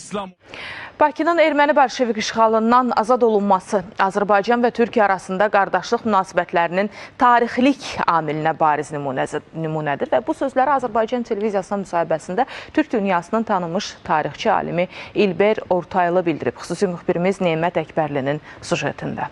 İslam Bakının erməni bolşevik işğalından azad olunması Azərbaycan və Türkiyə arasında qardaşlıq münasibətlərinin tarixlik amilinə bariz nümunədir və bu sözləri Azərbaycan televiziyasına müsahibəsində Türk dünyasının tanınmış tarixçi alimi İlber Ortaylı bildirib. Xüsusi müxbirimiz Neymət Əkbərlinin sujetində.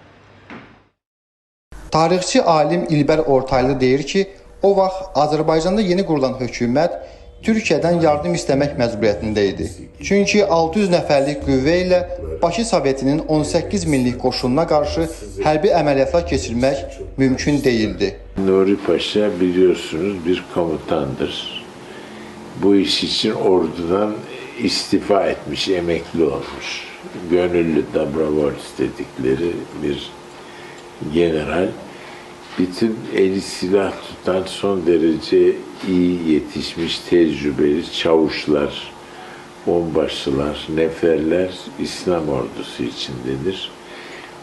Tarixçi alim İlber Ortaylı deyir ki, o vaxt Azərbaycanda yeni qurulan hökumət Türkiyədən yardım istəmək məcburiyyətində idi. Çünki 600 nəfərlik qüvvə ilə Bakı Sovetinin 18 minlik qoşununa qarşı hərbi əməliyyatlar keçirmək mümkün değildi. Nuri Paşa biliyorsunuz bir komutandır. Bu iş için ordudan istifa etmiş, emekli olmuş. Gönüllü Dabrovolis dedikleri bir general. Bütün eli silah tutan son derece iyi yetişmiş tecrübeli çavuşlar, onbaşılar, neferler İslam ordusu içindedir.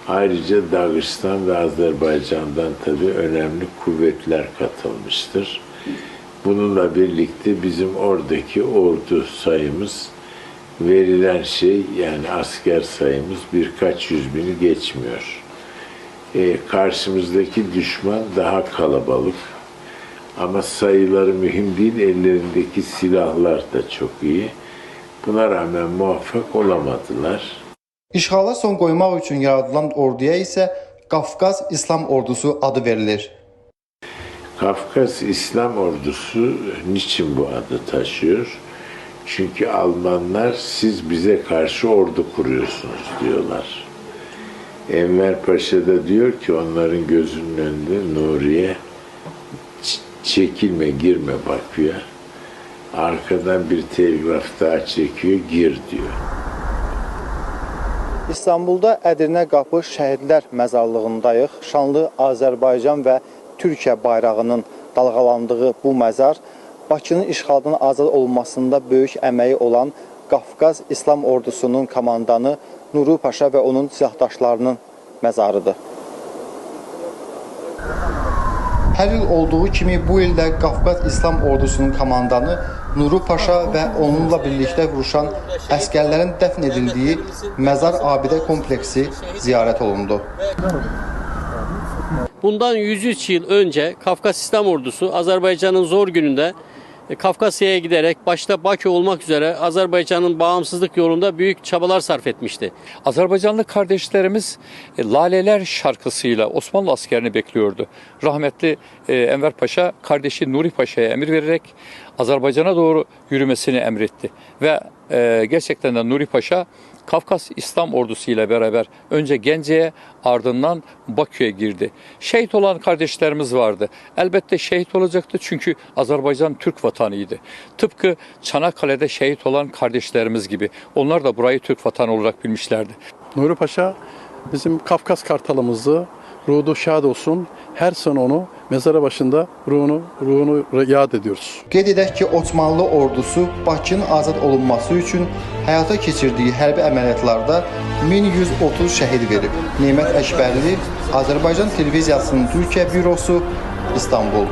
Ayrıca Dağıstan ve Azerbaycan'dan tabii önemli kuvvetler katılmıştır. Bununla birlikte bizim oradaki ordu sayımız verilen şey yani asker sayımız birkaç yüz bini geçmiyor. Ee, karşımızdaki düşman daha kalabalık ama sayıları mühim değil ellerindeki silahlar da çok iyi. Buna rağmen muvaffak olamadılar. İşğala son qoymaq üçün yaradılan orduya isə Qafqaz İslam Ordusu adı verilir. Kafkas İslam Ordusu niçin bu adı taşıyor? Çünkü Almanlar siz bize karşı ordu kuruyorsunuz diyorlar. Enver Paşa da diyor ki onların gözünün önünde Nuriye "Ç- çekilme girme Bakü'ye. Arkadan bir telgraf daha çekiyor gir diyor. İstanbulda Ədirnə Qapı Şəhidlər məzarlığındayıq. Şanlı Azərbaycan və Türkiyə bayrağının dalğalandığı bu məzar Bakının işğaldan azad olunmasında böyük əməyi olan Qafqaz İslam Ordusunun komandanı Nuru Paşa və onun silahdaşlarının məzarıdır. Hər il olduğu kimi bu il də Qafqaz İslam Ordusunun komandanı Nuru Paşa və onunla birlikdə vuruşan əskərlərin dəfn edildiyi məzar abidə kompleksi ziyarət olundu. Bundan 103 yıl önce Kafkas İslam Ordusu Azerbaycan'ın zor gününde Kafkasya'ya giderek başta Bakü olmak üzere Azerbaycan'ın bağımsızlık yolunda büyük çabalar sarf etmişti. Azerbaycanlı kardeşlerimiz e, Laleler şarkısıyla Osmanlı askerini bekliyordu. Rahmetli e, Enver Paşa kardeşi Nuri Paşa'ya emir vererek Azerbaycan'a doğru yürümesini emretti. Ve e, gerçekten de Nuri Paşa Kafkas İslam ordusu ile beraber önce Gence'ye ardından Bakü'ye girdi. Şehit olan kardeşlerimiz vardı. Elbette şehit olacaktı çünkü Azerbaycan Türk vatanıydı. Tıpkı Çanakkale'de şehit olan kardeşlerimiz gibi. Onlar da burayı Türk vatanı olarak bilmişlerdi. Nuri Paşa bizim Kafkas kartalımızdı. Ruhu şad olsun. Her sene onu mezara başında ruhunu ruhunu yad ediyoruz. Qeyd edək ki, Osmanlı ordusu Bakının azad olunması üçün həyata keçirdiyi hərbi əməliyyatlarda 1130 şəhid verib. Nemət Əkbərli, Azərbaycan televiziyasının Türkiyə bürosu, İstanbul.